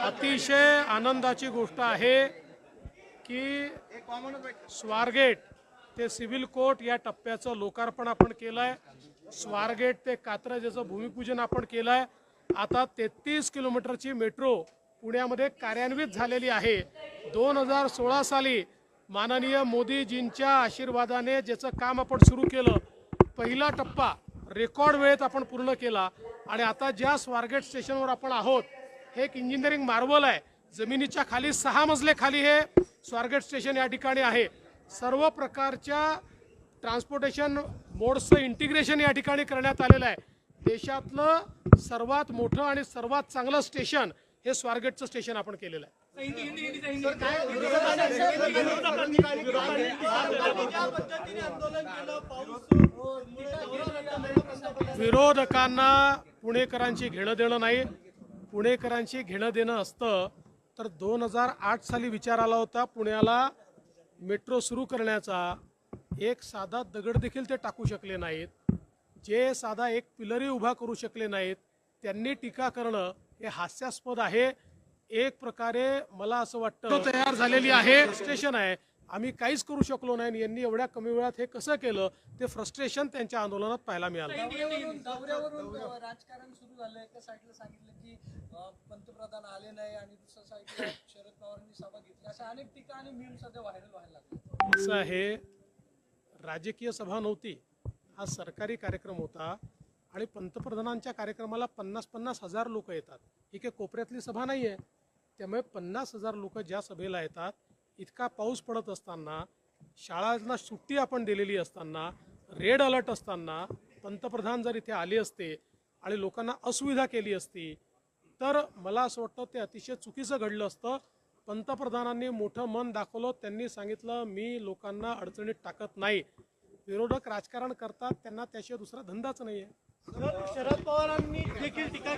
अतिशय आनंदाची गोष्ट आहे की स्वारगेट ते सिव्हिल कोर्ट या टप्प्याचं लोकार्पण आपण केलं आहे स्वारगेट ते कात्रज याचं भूमिपूजन आपण केलं आहे आता तेहतीस किलोमीटरची मेट्रो पुण्यामध्ये कार्यान्वित झालेली आहे. दोन हजार सोळा साली माननीय मोदीजींच्या आशीर्वादाने ज्याचं काम आपण सुरू केलं पहिला टप्पा रेकॉर्ड वेळेत आपण पूर्ण केला. आणि आता ज्या स्वारगेट स्टेशनवर आपण आहोत हे एक इंजिनिअरिंग मार्वल आहे जमिनीच्या खाली सहा मजले खाली हे स्वारगेट स्टेशन या ठिकाणी आहे सर्व प्रकारच्या ट्रान्सपोर्टेशन मोड्सचं इंटिग्रेशन या ठिकाणी करण्यात आलेलं आहे देशातलं सर्वात मोठं आणि सर्वात चांगलं स्टेशन हे स्वारगेटचं स्टेशन आपण केलेलं आहे विरोधकांना पुणेकरांची घेणं देणं नाही पुणेकरांची घेणं देणं असतं तर दोन हजार आठ साली विचार आला होता पुण्याला मेट्रो सुरू करण्याचा. एक साधा दगड देखील ते टाकू शकले नाहीत. जे साधा एक पिलरही उभा करू शकले नाहीत. त्यांनी टीका करणं हे हास्यास्पद आहे. एक प्रकारे मला असं वाटतं तयार झालेली आहे. स्टेशन आहे. आम्ही काहीच करू शकलो नाही यांनी एवढ्या कमी वेळात हे कसं केलं ते फ्रस्ट्रेशन त्यांच्या आंदोलनात पाहायला मिळालं. राजकारण सुरू झालं. एका साईडला सांगितलं की पंतप्रधान आले नाही आणि दुसऱ्या साईडला शरद पवारांनी सभा घेतली. अशा अनेक टीका आणि मीम सध्या व्हायरल व्हायला लागले. असं आहे राजकीय सभा नव्हती. हा सरकारी कार्यक्रम होता आणि पंतप्रधानांच्या कार्यक्रमाला पन्नास पन्नास हजार लोक येतात. ही काही कोपऱ्यातली सभा नाही आहे त्यामुळे पन्नास हजार लोक ज्या सभेला येतात इतका पाऊस पडत असताना शाळांना सुट्टी आपण दिलेली असताना रेड अलर्ट असताना पंतप्रधान जर इथे आले असते आणि लोकांना असुविधा केली असती तर मला असं वाटतं ते अतिशय चुकीचं घडलं असतं. पंतप्रधानांनी मोठं मन दाखवलं त्यांनी सांगितलं मी लोकांना अडचणीत टाकत नाही. विरोधक राजकारण करतात त्यांना त्याशिवाय दुसरा धंदाच नाही आहे शरद पवारांनी देखील टीका